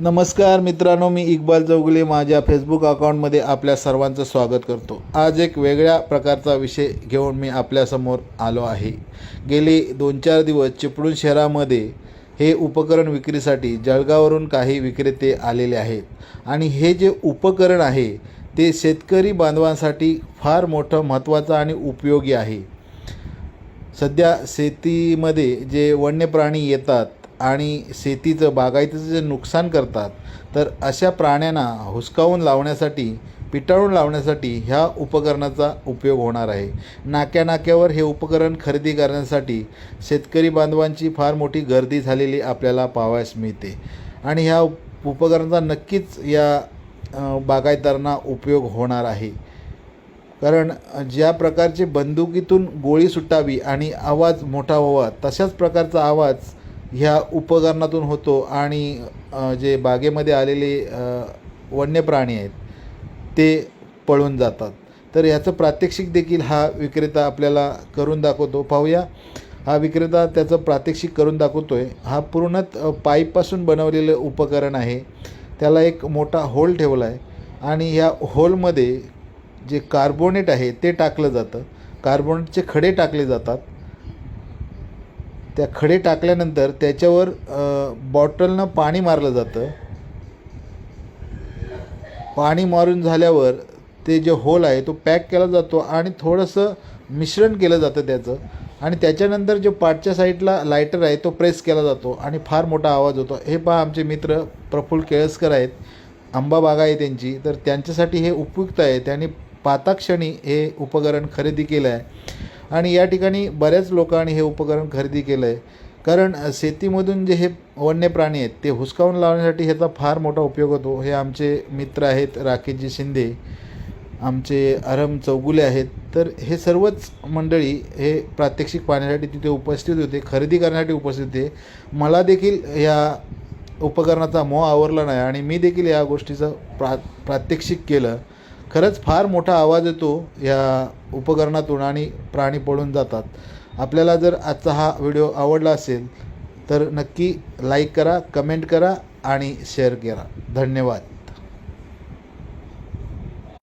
नमस्कार मित्रांनो मी इक्बाल चौगुले. माझ्या फेसबुक अकाउंटमध्ये आपल्या सर्वांचं स्वागत करतो. आज एक वेगळ्या प्रकारचा विषय घेऊन मी आपल्यासमोर आलो आहे. गेले दोन चार दिवस चिपळूण शहरामध्ये हे उपकरण विक्रीसाठी जळगाववरून काही विक्रेते आलेले आहेत. आणि हे जे उपकरण आहे ते शेतकरी बांधवांसाठी फार मोठं महत्त्वाचं आणि उपयोगी आहे. सध्या शेतीमध्ये जे वन्य प्राणी येतात आणि शेतीचं बागायतीचं जे नुकसान करतात तर अशा प्राण्यांना हुसकावून लावण्यासाठी पिटाळून लावण्यासाठी ह्या उपकरणाचा उपयोग होणार आहे. नाक्या नाक्यावर हे उपकरण खरेदी करण्यासाठी शेतकरी बांधवांची फार मोठी गर्दी झालेली आपल्याला पाहावयास मिळते. आणि ह्या उपकरणाचा नक्कीच या बागायतदारांना उपयोग होणार आहे. कारण ज्या प्रकारचे बंदुकीतून गोळी सुटावी आणि आवाज मोठा व्हावा तशाच प्रकारचा आवाज ह्या उपकरणातून होतो आणि जे बागेमध्ये आलेले वन्य प्राणी आहेत ते पळून जातात. तर ह्याचं प्रात्यक्षिक देखील हा विक्रेता आपल्याला करून दाखवतो. पाहूया. हा विक्रेता त्याचं प्रात्यक्षिक करून दाखवतो आहे हा पूर्णत पाईपपासून बनवलेलं उपकरण आहे. त्याला एक मोठा होल ठेवला आहे आणि ह्या होलमध्ये जे कार्बोनेट आहे ते टाकलं जातं. कार्बोनेटचे खडे टाकले जातात. त्या खडे टाकल्यानंतर त्याच्यावर बॉटलनं पाणी मारलं जातं. पाणी मारून झाल्यावर ते जे होल आहे तो पॅक केला जातो आणि थोडंसं मिश्रण केलं जातं त्याचं. आणि त्याच्यानंतर जो पाठच्या साईडला लायटर आहे तो प्रेस केला जातो आणि फार मोठा आवाज होतो. हे पहा आमचे मित्र प्रफुल्ल केळसकर आहेत. आंबा बागा आहे त्यांची. तर त्यांच्यासाठी हे उपयुक्त आहे. त्यांनी पाताक्षणी हे उपकरण खरेदी केलं आहे. आणि या ठिकाणी बऱ्याच लोकांनी हे उपकरण खरेदी केलं आहे कारण शेतीमधून जे हे वन्य प्राणी आहेत ते हुसकावून लावण्यासाठी ह्याचा फार मोठा उपयोग होतो. हे आमचे मित्र आहेत राकेशजी शिंदे आमचे अरम चौगुले आहेत. तर हे सर्वच मंडळी हे प्रात्यक्षिक पाहण्यासाठी तिथे उपस्थित होते खरेदी करण्यासाठी उपस्थित होते. मला देखील ह्या उपकरणाचा मोह आवरला नाही आणि मी देखील या गोष्टीचं प्रा प्रात्यक्षिक केलं. खरंच फार मोठा आवाज येतो या उपकरणातून आणि प्राणी पळून जातात. आपल्याला जर आजचा हा व्हिडिओ आवडला असेल तर नक्की लाईक करा कमेंट करा आणि शेअर करा. धन्यवाद.